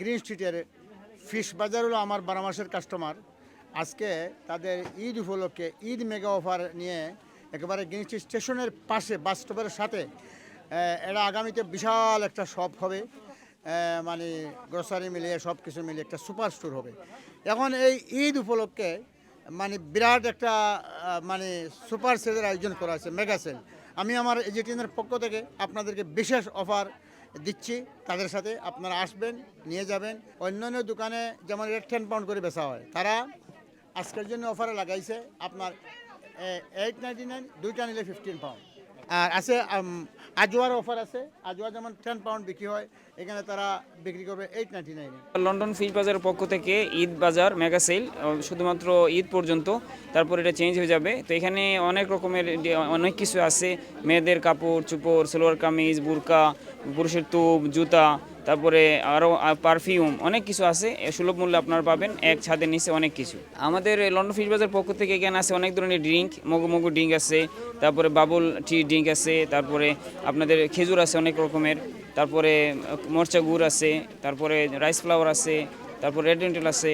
Green স্ট্রিটের fish বাজার হলো আমার বারো মাসের কাস্টমার। আজকে তাদের ঈদ উপলক্ষে ঈদ মেগা অফার নিয়ে একেবারে স্ট্রিট স্টেশনের পাশে, বাস স্টপের সাথে এটা আগামীতে বিশাল একটা শপ হবে মানে গ্রসারি মিলিয়ে সব কিছু মিলিয়ে একটা সুপার স্টোর হবে। এখন এই ঈদ উপলক্ষে মানে বিরাট একটা মানে সুপার সেলের আয়োজন করা আছে মেগা সেল। আমি আমার এজিটিনের পক্ষ থেকে আপনাদেরকে বিশেষ অফার দিচ্ছি, তাদের সাথে আপনারা আসবেন, নিয়ে যাবেন। অন্যান্য দোকানে যেমন রেট টেন পাউন্ড করে বেচা হয়, তারা আজকের জন্য অফারে লাগাইছে আপনার এইট নাইনটি নাইন দুইটা নিলে ফিফটিন পাউন্ড আর আছে আজোয়ার অফার আছে। আজওয়া যেমন টেন পাউন্ড বিক্রি হয়, এখানে তারা বিক্রি করবে এইট নাইনটি নাইনে লন্ডন ফিশ বাজারের পক্ষ থেকে ঈদ বাজার মেগা সেল শুধুমাত্র ঈদ পর্যন্ত, তারপর এটা চেঞ্জ হয়ে যাবে। তো এখানে অনেক রকমের অনেক কিছু আছে। মেয়েদের কাপড়, চুপড়, সালোয়ার কামিজ, বুরকা, পুরুষের তুপ জুতা তারপরে আরও পারফিউম অনেক কিছু আছে সুলভ মূল্যে আপনারা পাবেন, এক ছাদের নিচে অনেক কিছু। আমাদের লন্ডন ফিশ বাজার পক্ষ থেকে এখানে আছে অনেক ধরনের ড্রিঙ্ক মগু মগু ড্রিঙ্ক আছে, তারপরে বাবুল টি ড্রিঙ্ক আছে, তারপরে আপনাদের খেজুর আছে অনেক রকমের, তারপরে মরচা গুড় আছে, তারপরে রাইস ফ্লাওয়ার আছে, তারপর রেড ডেন্টেল আছে,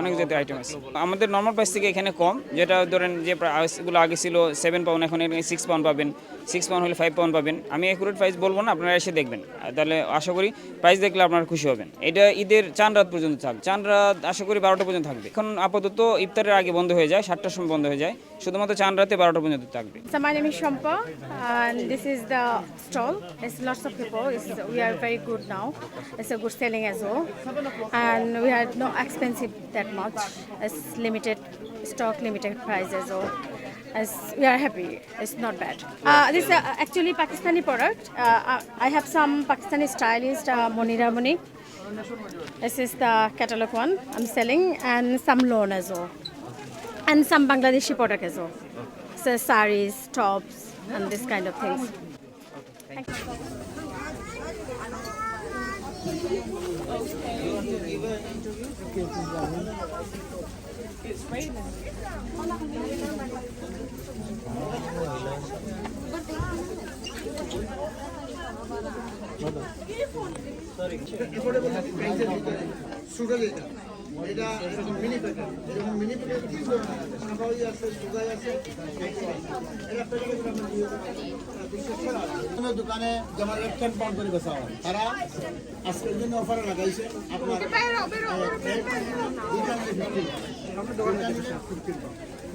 অনেক জাতীয় আইটেম আছে। আমাদের নর্মাল প্রাইস থেকে এখানে কম, যেটা ধরেন যে প্রাইসগুলো আগে ছিল সেভেন পাউন্ড এখানে সিক্স পাউন্ড পাবেন। সিক্স পাউন্ড হলে ফাইভ পাউন্ড পাবেন। আমি অ্যাকুরেট প্রাইস বলব না আপনারা এসে দেখবেন। তাহলে আশা করি প্রাইস দেখলে আপনারা খুশি হবেন। এটা ঈদের চান রাত পর্যন্ত থাকবে চান রাত আশা করি বারোটা পর্যন্ত থাকবে। এখন আপাতত ইফতারের আগে বন্ধ হয়ে যায় সাতটার সময় বন্ধ হয়ে যায়। শুধুমাত্র চান রাতে বারোটা পর্যন্ত থাকবে। And we are not expensive that much. It's limited stock, limited price as. As we are happy, it's not bad. Uh, this is uh, actually Pakistani product. Uh, I- I have some Pakistani stylist, uh, Monira Moni. This is the catalog one I'm selling, and some loan as well, and some Bangladeshi product as well. So saris, tops, and this kind of things. Thank you. सु এটা mini packet এরকম mini packet তিন ধরনের আছে safari আছে sugar আছে এটা packet আমরা দোকানে যেমন টেন পাউন্ড করে বেচা হয় তারা আজকের জন্য অফারে লাগাইছে আপনার দুইটা নিলে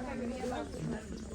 Okay, we need a lot of